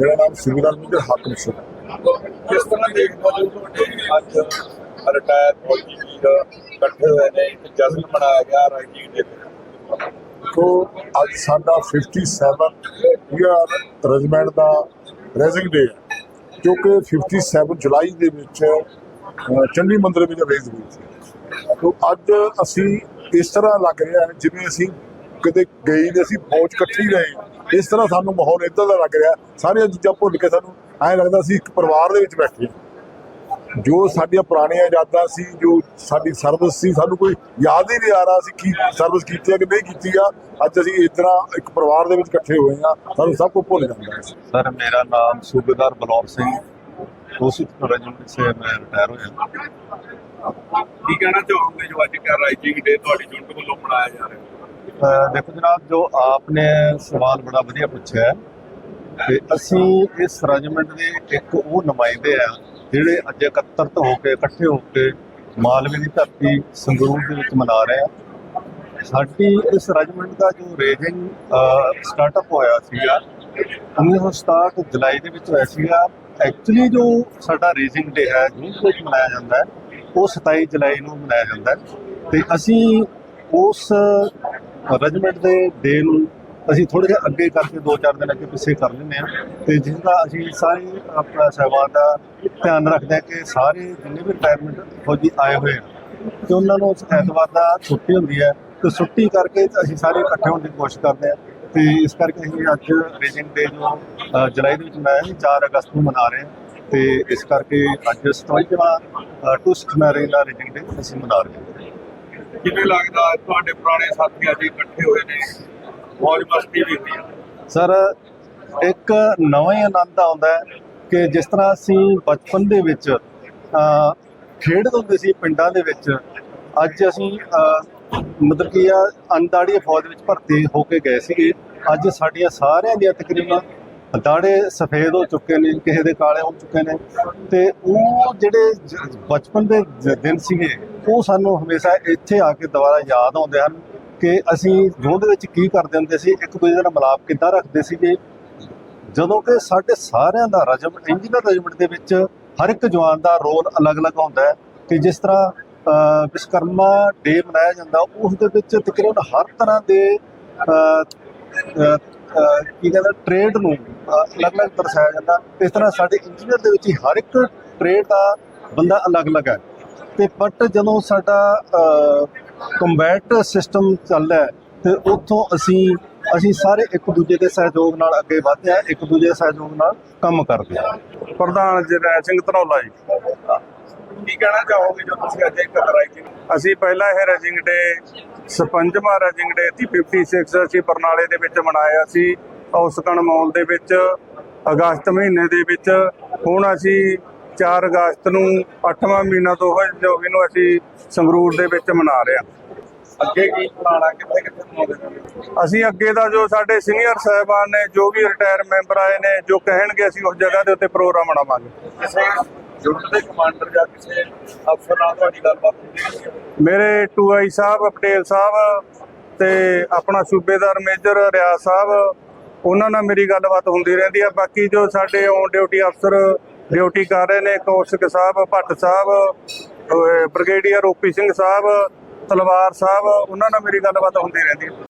ਮੇਰਾ ਨਾਮ ਸੁਬੇਦਾਰ ਮੇਜਰ ਹਾਕਮ ਸਿੰਘ ਕਿਸ ਤਰ੍ਹਾਂ ਦੇਖਦੇ ਹੋ ਤੁਹਾਡੇ ਅੱਜ ਰਿਟਾਇਰ ਫੌਜੀ ਵੀਰ ਇਕੱਠੇ ਹੋਏ ਨੇ ਇੱਕ ਜਸ਼ਨ ਬਣਾਇਆ ਗਿਆ ਰਾਜੀ ਦੇ ਤੋਂ ਅੱਜ ਸਾਡਾ 57 ਈਅਰ ਰੈਜੀਮੈਂਟ ਦਾ ਰੈਜ਼ਿੰਗ ਡੇ ਹੈ ਜੋ ਕਿ 57 ਜੁਲਾਈ ਦੇ ਵਿੱਚ ਚੰਡੀ ਮੰਦਿਰ ਵਿੱਚ ਰੇਜ਼ ਹੋਈ ਸੀ। ਤੋਂ ਅੱਜ ਅਸੀਂ ਇਸ ਤਰ੍ਹਾਂ ਲੱਗ ਰਿਹਾ ਹੈ ਜਿਵੇਂ ਅਸੀਂ ਕਿਤੇ ਗਏ ਨਹੀਂ ਅਸੀਂ ਫੌਜ ਇਕੱਠੀ ਰਹੇ ਇਸ ਤਰ੍ਹਾਂ ਸਾਨੂੰ ਮਾਹੌਲ ਇਦਾਂ ਦਾ ਲੱਗ ਰਿਹਾ ਸਾਰੀਆਂ ਚੀਜ਼ਾਂ ਭੁੱਲ ਕੇ ਸਾਨੂੰ ਐਂ ਲੱਗਦਾ ਸੀ ਇੱਕ ਪਰਿਵਾਰ ਦੇ ਵਿੱਚ ਬੈਠੇ ਜੋ ਸਾਡੀਆਂ ਪੁਰਾਣੀਆਂ ਯਾਦਾਂ ਸੀ ਜੋ ਸਾਡੀ ਸਰਵਿਸ ਸੀ ਸਾਨੂੰ ਕੋਈ ਯਾਦ ਹੀ ਨਹੀਂ ਆ ਰਿਹਾ ਸੀ ਕੀ ਸਰਵਿਸ ਕੀਤੀ ਆ ਕਿ ਨਹੀਂ ਕੀਤੀ ਆ। ਅੱਜ ਅਸੀਂ ਇਸ ਤਰ੍ਹਾਂ ਇੱਕ ਪਰਿਵਾਰ ਦੇ ਵਿੱਚ ਇਕੱਠੇ ਹੋਏ ਹਾਂ ਸਾਨੂੰ ਸਭ ਕੁਝ ਭੁੱਲ ਜਾਂਦਾ ਸਰ ਮੇਰਾ ਨਾਮ ਸੂਬੇਦਾਰ ਬਲੌਰ ਸਿੰਘ ਉਸੇ ਰਜਮਨ ਸੇ ਮੈਂ ਰਿਟਾਇਰ ਹੋਇਆ। ਕੀ ਕਹਿਣਾ ਚਾਹੋਗੇ ਜੋ ਅੱਜ ਕਰ ਰਾਈਜਿੰਗ ਡੇ ਤੁਹਾਡੀ ਜੁਨਟ ਵੱਲੋਂ ਮਨਾਇਆ ਜਾ ਰਿਹਾ? ਹੈ ਦੇਖੋ ਜਨਾਬ, ਜੋ ਆਪਨੇ ਸਵਾਲ ਬੜਾ ਵਧੀਆ ਪੁੱਛਿਆ ਹੈ ਤੇ ਅਸੀਂ ਇਸ ਰੈਜੀਮੈਂਟ ਦੇ ਇੱਕ ਉਹ ਨੁਮਾਇੰਦੇ ਆ ਜਿਹੜੇ ਅੱਜ ਇਕੱਤਰਤ ਹੋ ਕੇ, ਇਕੱਠੇ ਹੋ ਕੇ ਮਾਲਵੇ ਦੀ ਧਰਤੀ ਸੰਗਰੂਰ ਦੇ ਵਿੱਚ ਮਨਾ ਰਹੇ ਆ। ਸਾਡੀ ਇਸ ਰੈਜੀਮੈਂਟ ਦਾ ਜੋ ਰੇਜਿੰਗ ਸਟਾਰਟਅਪ ਹੋਇਆ ਸੀਗਾ 1967 ਜੁਲਾਈ ਦੇ ਵਿੱਚ ਹੋਇਆ ਸੀਗਾ। ਐਕਚੁਅਲੀ ਜੋ ਸਾਡਾ ਰੇਜਿੰਗ ਡੇ ਹੈ, ਜੂਨ ਦੇ ਵਿੱਚ ਮਨਾਇਆ ਜਾਂਦਾ ਹੈ, ਉਹ 27 ਜੁਲਾਈ ਨੂੰ ਮਨਾਇਆ ਜਾਂਦਾ ਹੈ। ਤੇ ਅਸੀਂ ਉਸ ਰੈਜੀਮੈਂਟ ਦੇ ਡੇ ਨੂੰ ਅਸੀਂ ਥੋੜੇ ਜਿਹਾ ਅੱਗੇ ਕਰਕੇ ਦੋ ਚਾਰ ਦਿਨ ਅੱਗੇ ਪਿੱਛੇ ਕਰ ਲੈਂਦੇ ਹਾਂ। ਤੇ ਜਿਸ ਦਾ ਅਸੀਂ ਸਾਰੇ ਆਪਣਾ ਸਹਿਬਾਨ ਦਾ ਧਿਆਨ ਰੱਖਦੇ ਹਾਂ ਕਿ ਸਾਰੇ ਜਿੰਨੇ ਵੀ ਰਿਟਾਇਰਮੈਂਟ ਫੌਜੀ ਆਏ ਹੋਏ ਆ ਤੇ ਉਹਨਾਂ ਨੂੰ ਉਸ ਐਤਵਾਰ ਦਾ ਛੁੱਟੀ ਹੁੰਦੀ ਹੈ। ਤੇ ਛੁੱਟੀ ਕਰਕੇ ਅਸੀਂ ਸਾਰੇ ਇਕੱਠੇ ਹੋਣ ਦੀ ਕੋਸ਼ਿਸ਼ ਕਰਦੇ ਹਾਂ। ਤੇ ਇਸ ਕਰਕੇ ਅਸੀਂ ਅੱਜ ਰੇਜਿੰਗ ਡੇ ਜੋ ਜੁਲਾਈ ਦੇ ਵਿੱਚ ਮਨਾਇਆ ਸੀ 4 ਅਗਸਤ ਨੂੰ ਮਨਾ ਰਹੇ। ਹਾਂ ਤੇ ਇਸ ਕਰਕੇ ਅੱਜ 27ਵਾਂ ਟੂਸਟ ਮੈਰਿਜ ਦਾ ਰੇਜਿੰਗ ਡੇ ਅਸੀਂ ਮਨਾ ਰਹੇ ਹਾਂ। ਕਿਵੇਂ ਲੱਗਦਾ ਤੁਹਾਡੇ ਪੁਰਾਣੇ ਸਾਥੀ ਅੱਜ ਇਕੱਠੇ ਹੋਏ ਨੇ? ਮੌਜ ਮਸਤੀ ਵੀ ਹੁੰਦੀ ਸਰ ਇੱਕ ਨਵਾਂ ਹੀ ਆਨੰਦ ਆਉਂਦਾ ਹੈ ਕਿ ਜਿਸ ਤਰ੍ਹਾਂ ਅਸੀਂ ਬਚਪਨ ਦੇ ਵਿੱਚ ਅ, ਖੇਡਦੇ ਹੁੰਦੇ ਸੀ ਪਿੰਡਾਂ ਦੇ ਵਿੱਚ ਅੱਜ ਅਸੀਂ ਮਤਲਬ ਕੀ ਆ ਅਣਦਾੜੀ ਫੌਜ ਵਿੱਚ ਭਰਤੀ ਹੋ ਕੇ ਗਏ ਸੀਗੇ ਅੱਜ ਸਾਡੀਆਂ ਸਾਰਿਆਂ ਦੀਆਂ ਤਕਰੀਬਨ ਦਾੜੇ ਸਫੇਦ ਹੋ ਚੁੱਕੇ ਨੇ ਕਿਸੇ ਦੇ ਕਾਲੇ ਹੋ ਚੁੱਕੇ ਨੇ ਤੇ ਉਹ ਜਿਹੜੇ ਬਚਪਨ ਦੇ ਦਿਨ ਸੀਗੇ ਉਹ ਸਾਨੂੰ ਹਮੇਸ਼ਾ ਇੱਥੇ ਆ ਕੇ ਦੁਬਾਰਾ ਯਾਦ ਆਉਂਦੇ ਹਨ ਕਿ ਅਸੀਂ ਯੁੱਧ ਵਿੱਚ ਕੀ ਕਰਦੇ ਹੁੰਦੇ ਸੀ ਇੱਕ ਦੂਜੇ ਨਾਲ ਮਿਲਾਪ ਕਿੱਦਾਂ ਰੱਖਦੇ ਸੀਗੇ। ਜਦੋਂ ਕਿ ਸਾਡੇ ਸਾਰਿਆਂ ਦਾ ਰਜਮ ਇੰਜੀਨੀਅਰ ਰੈਜੀਮੈਂਟ ਦੇ ਵਿੱਚ ਹਰ ਇੱਕ ਜਵਾਨ ਦਾ ਰੋਲ ਅਲੱਗ-ਅਲੱਗ ਹੁੰਦਾ ਹੈ ਕਿ ਜਿਸ ਤਰ੍ਹਾਂ ਅ, ਵਿਸ਼ਕਰਮਾ ਡੇ ਮਨਾਇਆ ਜਾਂਦਾ ਉਸ ਦੇ ਵਿੱਚ ਤਕਰੀਬਨ ਹਰ ਤਰ੍ਹਾਂ ਦੇ ਕੀ ਕਹਿੰਦਾ ਟ੍ਰੇਡ ਨੂੰ ਅਲੱਗ-ਅਲੱਗ ਦਰਸਾਇਆ ਜਾਂਦਾ। ਇਸ ਤਰ੍ਹਾਂ ਸਾਡੇ ਇੰਜੀਨੀਅਰ ਦੇ ਵਿੱਚ ਹੀ ਹਰ ਇੱਕ ਟ੍ਰੇਡ ਦਾ ਬੰਦਾ ਅਲੱਗ-ਅਲੱਗ ਹੈ। ਤੇ ਬਟ ਜਦੋਂ ਸਾਡਾ ਕੰਬੈਟ ਸਿਸਟਮ ਚੱਲਦਾ ਹੈ, ਤੇ ਉੱਥੋਂ ਅਸੀਂ ਅਸੀਂ ਸਾਰੇ ਇੱਕ ਦੂਜੇ ਦੇ ਸਹਿਯੋਗ ਨਾਲ ਅੱਗੇ ਵਧਦੇ ਹਾਂ, ਇੱਕ ਦੂਜੇ ਦੇ ਸਹਿਯੋਗ ਨਾਲ ਕੰਮ ਕਰਦੇ ਹਾਂ। ਪ੍ਰਧਾਨ ਜਰਨੈਲ ਸਿੰਘ ਧਨੌਲਾ ਜੀ। ਕੀ ਕਹਿਣਾ ਚਾਹੋਗੇ ਜੋ ਤੁਸੀਂ ਅੱਜ ਇੱਕ ਰਾਈਜਿੰਗ ਅਸੀਂ ਪਹਿਲਾਂ ਇਹ ਰੈਜਿੰਗ ਡੇ 56ਵਾਂ ਰੈਜਿੰਗ ਡੇ 56 ਅਸੀਂ ਬਰਨਾਲੇ ਦੇ ਵਿੱਚ ਮਨਾਇਆ ਸੀ ਔਸਕਣ ਮੌਲ ਦੇ ਵਿੱਚ, ਅਗਸਤ ਮਹੀਨੇ ਦੇ ਵਿੱਚ। ਹੁਣ ਅਸੀਂ 4 ਅਗਸਤ ਨੂੰ 8ਵਾਂ ਮਹੀਨਾ 2024 ਨੂੰ ਅਸੀਂ ਸੰਗਰੂਰ ਦੇ ਵਿੱਚ ਮਨਾ ਰਹੇ ਹਾਂ। ਅੱਗੇ ਕੀ ਪਲਾਣਾ ਕਿੱਥੇ ਕਿੱਥੇ ਮਨਾਉਂਦੇ ਅਸੀਂ ਅੱਗੇ ਦਾ ਜੋ ਸਾਡੇ ਸੀਨੀਅਰ ਸਾਹਿਬਾਨ ਨੇ ਜੋ ਵੀ ਰਿਟਾਇਰ ਮੈਂਬਰ ਆਏ ਨੇ ਜੋ ਕਹਿਣਗੇ ਅਸੀਂ ਉਸ ਜਗ੍ਹਾ ਦੇ ਉੱਤੇ ਪ੍ਰੋਗਰਾਮ ਮਨਾਵਾਂਗੇ ਕਿਸੇ ਯੂਨਿਟ ਦੇ ਕਮਾਂਡਰ ਜਾਂ ਕਿਸੇ ਅਫਸਰ ਨਾਲ ਤੁਹਾਡੀ ਗੱਲਬਾਤ ਹੁੰਦੀ ਮੇਰੇ ਟੂ ਆਈ ਸਾਹਿਬ ਪਟੇਲ ਸਾਹਿਬ ਤੇ ਆਪਣਾ ਸੂਬੇਦਾਰ ਮੇਜਰ ਰਿਆਜ਼ ਸਾਹਿਬ ਉਹਨਾਂ ਨਾਲ ਮੇਰੀ ਗੱਲਬਾਤ ਹੁੰਦੀ ਰਹਿੰਦੀ ਆ ਬਾਕੀ ਜੋ ਸਾਡੇ ਔਨ ਡਿਊਟੀ ਅਫਸਰ ਡਿਊਟੀ ਕਰ ਰਹੇ ਨੇ ਕੌਸ਼ਿਕ ਸਾਹਿਬ, ਭੱਟ ਸਾਹਿਬ ਅਹ ਬ੍ਰਿਗੇਡੀਅਰ ਓਪੀ ਸਿੰਘ ਸਾਹਿਬ, ਤਲਵਾਰ ਸਾਹਿਬ, ਉਹਨਾਂ ਨਾਲ ਮੇਰੀ ਗੱਲਬਾਤ ਹੁੰਦੀ ਰਹਿੰਦੀ ਹੈ।